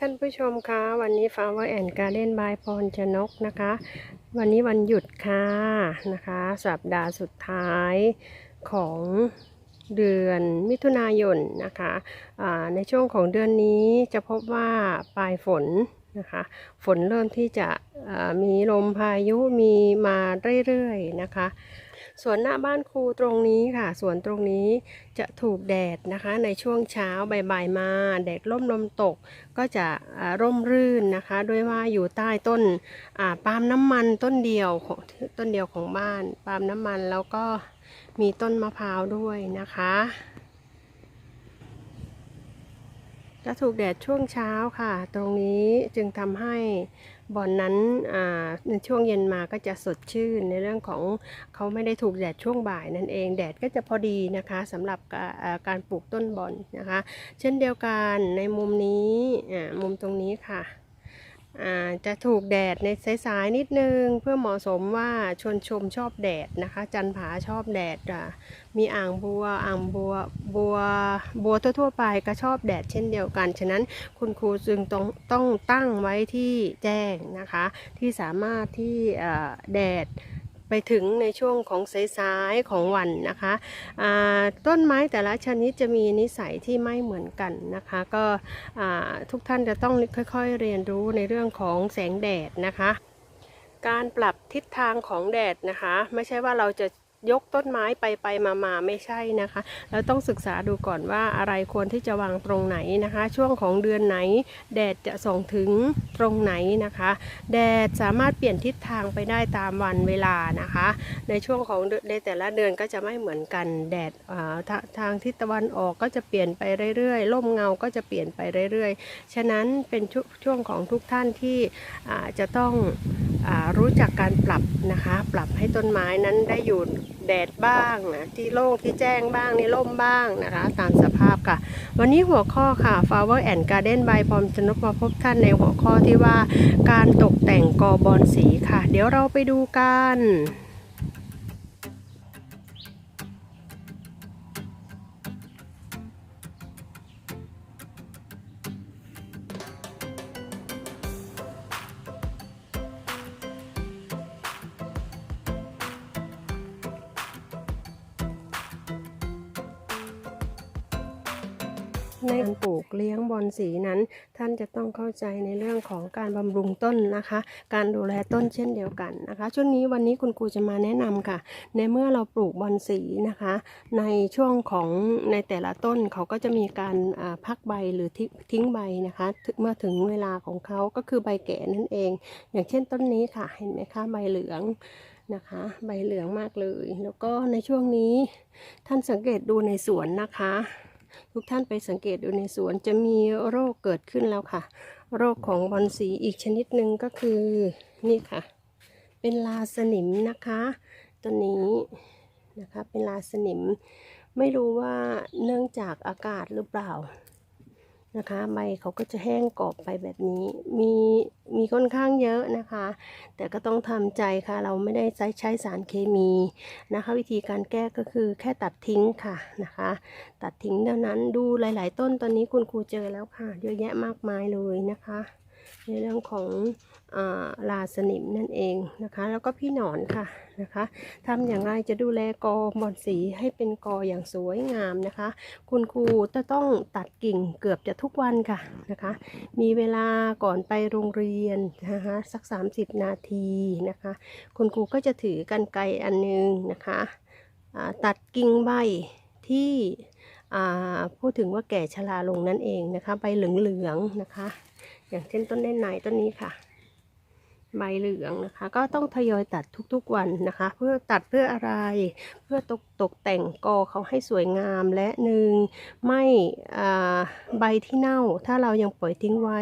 ท่านผู้ชมคะวันนี้ Flower and Garden by พรชนกนะคะ วันนี้วันหยุดค่ะนะคะ สัปดาห์สุดท้ายของเดือนมิถุนายนนะคะอ่าในช่วงของเดือนนี้จะพบว่าปลายฝนนะคะฝนเริ่มที่จะมีลมพายุมีมาเรื่อยๆนะคะ สวนหน้าบ้านครูตรงนี้ค่ะ สวนตรงนี้จะถูกแดดนะคะ ในช่วงเช้าบ่ายๆมา แดดร่มลมตกก็จะร่มรื่นนะคะ ด้วยว่าอยู่ใต้ต้นปาล์มน้ำมันต้นเดียวของต้นเดียวของบ้านปาล์มน้ำมันแล้วก็มีต้นมะพร้าวด้วยนะคะจะถูกแดดช่วงเช้าค่ะ ตรงนี้จึงทำให้ บอนนั้นในช่วงเย็นมาก็จะสดชื่นในเรื่องของเขาไม่ได้ถูกแดดช่วงบ่ายนั่นเองแดดก็จะพอดีนะคะสำหรับการปลูกต้นบอนนะคะ เช่นเดียวกันในมุมนี้มุมตรงนี้ค่ะ จะถูกแดดในสายๆนิดนึง เพื่อเหมาะสมว่าชวนชมชอบแดดนะคะ จันผาชอบแดดมีอ่างบัวอ่างบัวบัวบัวทั่วๆไปก็ชอบแดดเช่นเดียวกัน ฉะนั้นคุณครูจึงต้องต้องตั้งไว้ที่แจ้งนะคะ ที่สามารถที่แดด ไปถึงในช่วงของสายๆของวันนะคะต้นไม้แต่ละชนิดจะมีนิสัยที่ไม่เหมือนกันนะคะ ก็ทุกท่านจะต้องค่อยๆเรียนรู้ในเรื่องของแสงแดดนะคะ การปรับทิศทางของแดดนะคะ ไม่ใช่ว่าเราจะ ยกต้นไม้ไปไปมามาไม่ใช่นะคะเราต้องศึกษาดูก่อนว่าอะไรควรที่จะวางตรงไหนนะคะ ช่วงของเดือนไหน แดดจะส่องถึงตรงไหนนะคะ แดดสามารถเปลี่ยนทิศทางไปได้ตามวันเวลานะคะ ในช่วงของในแต่ละเดือนก็จะไม่เหมือนกันแดดทาทางทิศตะวันออกก็จะเปลี่ยนไปเรื่อยๆร่มเงาก็จะเปลี่ยนไปเรื่อยๆ ฉะนั้นเป็นช่วงช่วงของทุกท่านที่จะต้อง รู้จักการปรับนะคะ ปรับให้ต้นไม้นั้นได้อยู่แดดบ้างนะที่โล่งที่แจ้งบ้างในร่มบ้างนะคะ ตามสภาพค่ะ วันนี้หัวข้อค่ะ Flower and Garden by พรมชนกมาพบท่านในหัวข้อที่ว่าการตกแต่งกอบอนสีค่ะ เดี๋ยวเราไปดูกัน ในการปลูกเลี้ยงบอนสีนั้น ท่านจะต้องเข้าใจในเรื่องของการบำรุงต้นนะคะ การดูแลต้นเช่นเดียวกันนะคะ ช่วงนี้วันนี้คุณครูจะมาแนะนำค่ะ ในเมื่อเราปลูกบอนสีนะคะ ในช่วงของในแต่ละต้นเขาก็จะมีการพักใบหรือทิ้งทิ้งใบนะคะ เมื่อถึงเวลาของเขาก็คือใบแก่นั่นเอง อย่างเช่นต้นนี้ค่ะเห็นไหมคะใบเหลืองนะคะ ใบเหลืองมากเลย แล้วก็ในช่วงนี้ท่านสังเกตดูในสวนนะคะ ทุกท่านไปสังเกตดูในสวนจะมีโรคเกิดขึ้นแล้วค่ะ โรคของบอนสีอีกชนิดหนึ่งก็คือนี่ค่ะ เป็นลาสนิมนะคะตัวนี้นะคะเป็นลาสนิม ไม่รู้ว่าเนื่องจากอากาศหรือเปล่า นะคะ ใบเขาก็จะแห้งกรอบไปแบบนี้ มีมีค่อนข้างเยอะนะคะ แต่ก็ต้องทำใจค่ะ เราไม่ได้ใช้ใช้สารเคมีนะคะ วิธีการแก้ก็คือแค่ตัดทิ้งค่ะนะคะ ตัดทิ้งเท่านั้นดูหลาย ๆ ต้นตอนนี้คุณครูเจอแล้วค่ะ เยอะแยะมากมายเลยนะคะ ในเรื่องของอลาสนิมนั่นเองนะคะ แล้วก็พี่หนอนค่ะนะคะทำอย่างไรจะดูแลกอบอนสีให้เป็นกออย่างสวยงามนะคะ คุณครูจะต้องตัดกิ่งเกือบจะทุกวันค่ะนะคะ มีเวลาก่อนไปโรงเรียนนะคะสัก 30 นาทีนะคะ คุณครูก็จะถือกันไกรอันหนึงนะคะตัดกิ่งใบที่พูดถึงว่าแก่ชราลงนั่นเองนะคะ ใบเหลืองๆนะคะ อย่างเช่นต้นเล่นไหนต้นนี้ค่ะ ใบเหลืองนะคะ ก็ต้องทยอยตัดทุกๆวันนะคะ เพื่อตัดเพื่ออะไร เพื่อตกตกแต่งกอเขาให้สวยงามและหนึ่งไม่ใบที่เน่า ถ้าเรายังปล่อยทิ้งไว้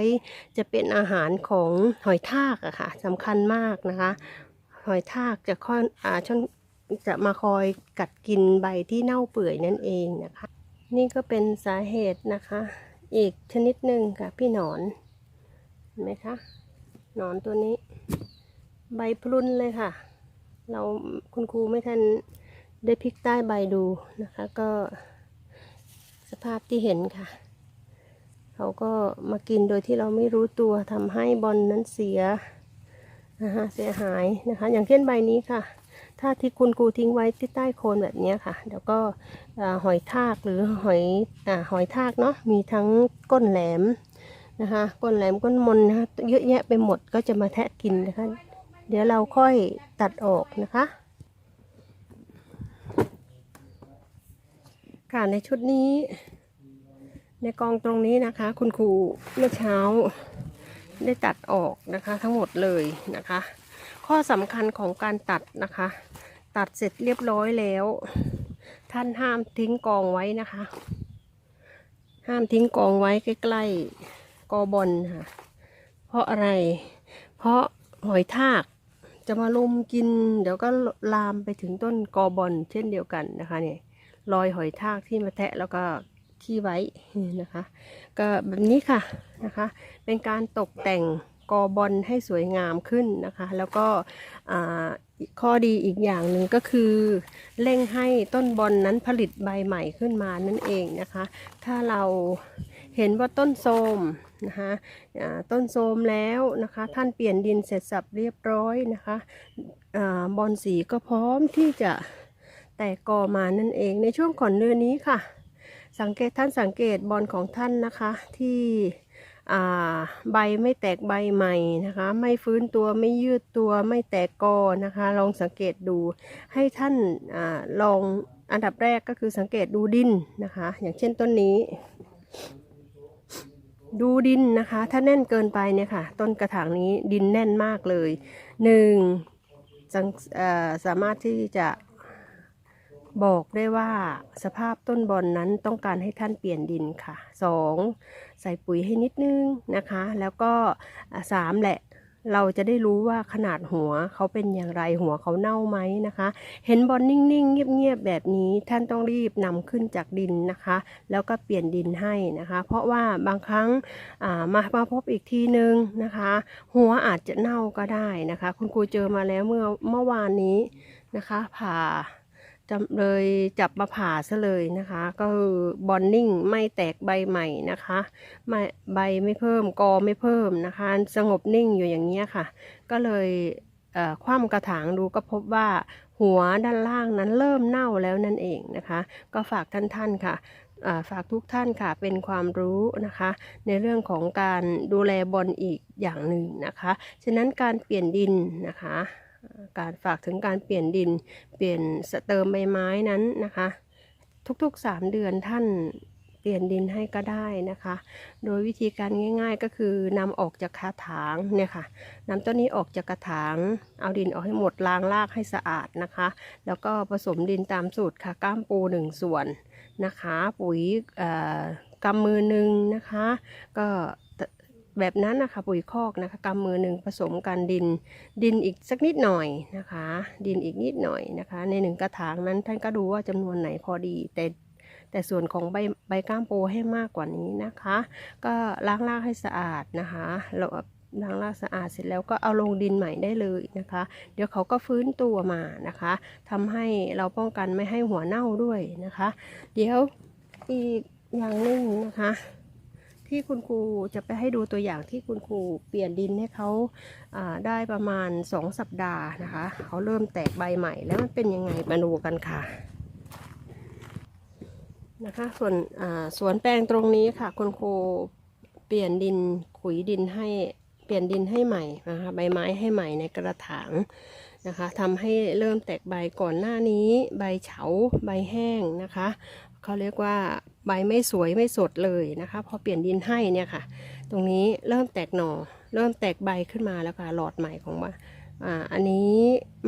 จะเป็นอาหารของหอยทากอะค่ะสำคัญมากนะคะ หอยทากจะค่อนอ่าชนจะมาคอยกัดกินใบที่เน่าเปื่อยนั่นเองนะคะ นี่ก็เป็นสาเหตุนะคะ อีกชนิดหนึ่งค่ะพี่หนอน เห็นไหมคะหนอนตัวนี้ ใบพรุนเลยค่ะ เราคุณครูไม่ทันได้พลิกใต้ใบดูนะคะ ก็สภาพที่เห็นค่ะ เขาก็มากินโดยที่เราไม่รู้ตัวทำให้บอลนั้นเสียนะคะเสียหายนะคะ อย่างเช่นใบนี้ค่ะ ถ้าที่คุณครูทิ้งไว้ที่ใต้โคนแบบนี้ค่ะเดี๋ยวก็อหอยทากหรือหอยอหอยทากเนาะมีทั้งก้นแหลม นะคะก้นแหลมก้นมนนะคะเยอะแยะไปหมดก็จะมาแทะกินนะคะ เดี๋ยวเราค่อยตัดออกนะคะ ค่ะในชุดนี้ ในกองตรงนี้นะคะ คุณครูเมื่อเช้าได้ตัดออกนะคะทั้งหมดเลยนะคะ ข้อสำคัญของการตัดนะคะ ตัดเสร็จเรียบร้อยแล้ว ท่านห้ามทิ้งกองไว้นะคะ ห้ามทิ้งกองไว้ใกล้ๆ กอบอลค่ะ เพราะอะไร เพราะหอยทากจะมาลุมกิน เดี๋ยวก็ลามไปถึงต้นกอบอลเช่นเดียวกันนะคะเนี่ยรอยหอยทากที่มาแทะแล้วก็ขี้ไว้นะคะ ก็แบบนี้ค่ะนะคะ เป็นการตกแต่งกอบอลให้สวยงามขึ้นนะคะ แล้วก็ข้อดีอีกอย่างหนึ่งก็คือเร่งให้ต้นบอลนั้นผลิตใบใหม่ขึ้นมานั่นเองนะคะ ถ้าเรา เห็นว่าต้นโทมนะคะต้นโทมแล้วนะคะ ท่านเปลี่ยนดินเสร็จสับเรียบร้อยนะคะอบอลสีก็พร้อมที่จะแตกกอมานั่นเองในช่วงก่อนเดือนนี้ค่ะ สังเกตท่านสังเกตบอลของท่านนะคะที่ใบไม่แตกใบใหม่นะคะ ไม่ฟื้นตัวไม่ยืดตัวไม่แตกกอนะคะ ลองสังเกตดูให้ท่านอาลองอันดับแรกก็คือสังเกตดูดินนะคะ อย่างเช่นต้นนี้ ดูดินนะคะ ถ้าแน่นเกินไปเนี่ยค่ะ ต้นกระถางนี้ดินแน่นมากเลยหนึ่งสังสามารถที่จะบอกได้ว่าสภาพต้นบอลนนั้นต้องการให้ท่านเปลี่ยนดินค่ะสองใส่ปุ๋ยให้นิดนึงนะคะ แล้วก็อะสามแหละ เราจะได้รู้ว่าขนาดหัวเขาเป็นอย่างไรหัวเขาเน่าไหมนะคะ เห็นบอลนิ่งๆ เงียบๆแบบนี้ท่านต้องรีบนำขึ้นจากดินนะคะ แล้วก็เปลี่ยนดินให้นะคะ เพราะว่าบางครั้งมามาพบอีกทีนึงนะคะ หัวอาจจะเน่าก็ได้นะคะ คุณครูเจอมาแล้วเมื่อเมื่อวานนี้นะคะผ่า จำเลยจับมาผ่าซะเลยนะคะ ก็คือบอลนิ่งไม่แตกใบใหม่นะคะไม่ใบไม่เพิ่มกอไม่เพิ่มนะคะ สงบนิ่งอยู่อย่างนี้ยค่ะ ก็เลยเคว่ำกระถางดูก็พบว่าหัวด้านล่างนั้นเริ่มเน่าแล้วนั่นเองนะคะ ก็ฝากท่านๆค่ะอ่าฝากทุกท่านค่ะเป็นความรู้นะคะ ในเรื่องของการดูแลบอลอีกอย่างหนึ่งนะคะ ฉะนั้นการเปลี่ยนดินนะคะ การฝากถึงการเปลี่ยนดิน เปลี่ยนเติมใบไม้นั้นนะคะ ทุกๆ 3 เดือนท่านเปลี่ยนดินให้ก็ได้นะคะ โดยวิธีการง่ายๆก็คือนำออกจากกระถางเนี่ยค่ะนำต้นนี้ออกจากกระถาง เอาดินออกให้หมดล้างรากให้สะอาดนะคะ แล้วก็ผสมดินตามสูตรค่ะ ก้ามปูหนึ่งส่วนนะคะ ปุ๋ยกำมือหนึ่งนะคะ ก็ แบบนั้นนะคะ ปุ๋ยคอกนะคะกำมือหนึ่งผสมกันดิน ดินอีกสักนิดหน่อยนะคะ ดินอีกนิดหน่อยนะคะ ในหนึ่งกระถางนั้นท่านก็ดูว่าจำนวนไหนพอดีแต่แต่ส่วนของใบใบก้ามปูให้มากกว่านี้นะคะ ก็ล้างรากให้สะอาดนะคะเราล้างรากสะอาดเสร็จแล้วก็เอาลงดินใหม่ได้เลยนะคะ เดี๋ยวเขาก็ฟื้นตัวมานะคะทำให้เราป้องกันไม่ให้หัวเน่าด้วยนะคะ เดี๋ยวอีกอย่างหนึ่งนะคะ ที่คุณครูจะไปให้ดูตัวอย่างที่คุณครูเปลี่ยนดินให้เขาได้ประมาณ 2 สัปดาห์นะคะเขาเริ่มแตกใบใหม่แล้วมันเป็นยังไงมาดูกันค่ะนะคะส่วนสวนแปลงตรงนี้ค่ะ คุณครูเปลี่ยนดินขุยดินให้เปลี่ยนดินให้ใหม่นะคะใบไม้ให้ใหม่ในกระถางนะคะทำให้เริ่มแตกใบก่อนหน้านี้ ใบเฉาใบแห้งนะคะ เขาเรียกว่าใบไม่สวยไม่สดเลยนะคะ พอเปลี่ยนดินให้เนี่ยค่ะ ตรงนี้เริ่มแตกหน่อ เริ่มแตกใบขึ้นมาแล้วค่ะ หลอดใหม่ของมันอ่า อันนี้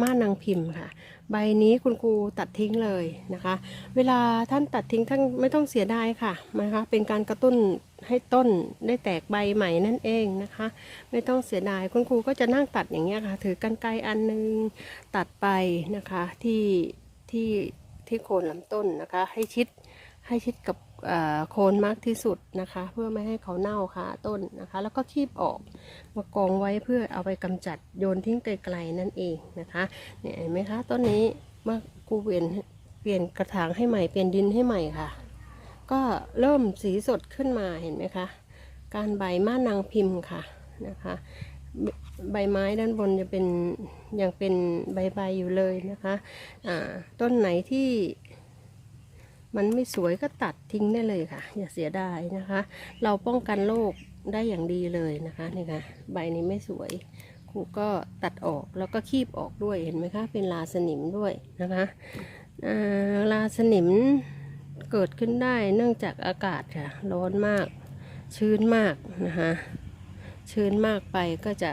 ม่านนางพิมพ์ค่ะ ใบนี้คุณครูตัดทิ้งเลยนะคะ เวลาท่านตัดทิ้งท่านไม่ต้องเสียดายค่ะนะคะ เป็นการกระตุ้นให้ต้นได้แตกใบใหม่นั่นเองนะคะ ไม่ต้องเสียดายคุณครูก็จะนั่งตัดอย่างเงี้ยค่ะ ถือกรรไกรอันนึงตัดไปนะคะที่ที่ ที่โคนลำต้นนะคะ ให้ชิดให้ชิดกับโคนมากที่สุดนะคะ เพื่อไม่ให้เขาเน่าค่ะต้นนะคะ แล้วก็คีบออกมากองไว้เพื่อเอาไปกำจัดโยนทิ้งไกลๆนั่นเองนะคะเนี่ยเห็นไหมคะต้นนี้มื่อครูเปลี่ยนเปลี่ยนกระถางให้ใหม่เปลี่ยนดินให้ใหม่ค่ะ ก็เริ่มสีสดขึ้นมาเห็นไหมคะ การใบม่านางพิมพ์ค่ะนะคะ ใบไม้ด้านบนจะเป็นยังเป็นใบใบอยู่เลยนะคะต้นไหนที่มันไม่สวยก็ตัดทิ้งได้เลยค่ะ อย่าเสียดายนะคะ เราป้องกันโรคได้อย่างดีเลยนะคะนี่ค่ะใบนี้ไม่สวยครูก็ตัดออกแล้วก็คีบออกด้วยเห็นไหมคะ เป็นลาสนิมด้วยนะคะลาสนิมเกิดขึ้นได้เนื่องจากอากาศค่ะร้อนมากชื้นมากนะคะ ชื้นมากไปก็จะ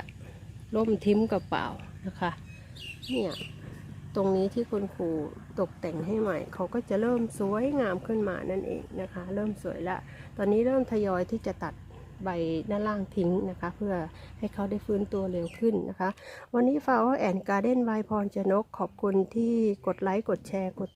ล่มทิ้มกับเปล่านะคะ เนี่ย ตรงนี้ที่คุณครูตกแต่งให้ใหม่ เขาก็จะเริ่มสวยงามขึ้นมานั่นเองนะคะ เริ่มสวยละ ตอนนี้เริ่มทยอยที่จะตัดใบด้านล่างทิ้งนะคะ เพื่อให้เขาได้ฟื้นตัวเร็วขึ้นนะคะ วันนี้ Flower and Garden วพรจนกขอบคุณที่กดไลค์ กดแชร์ กด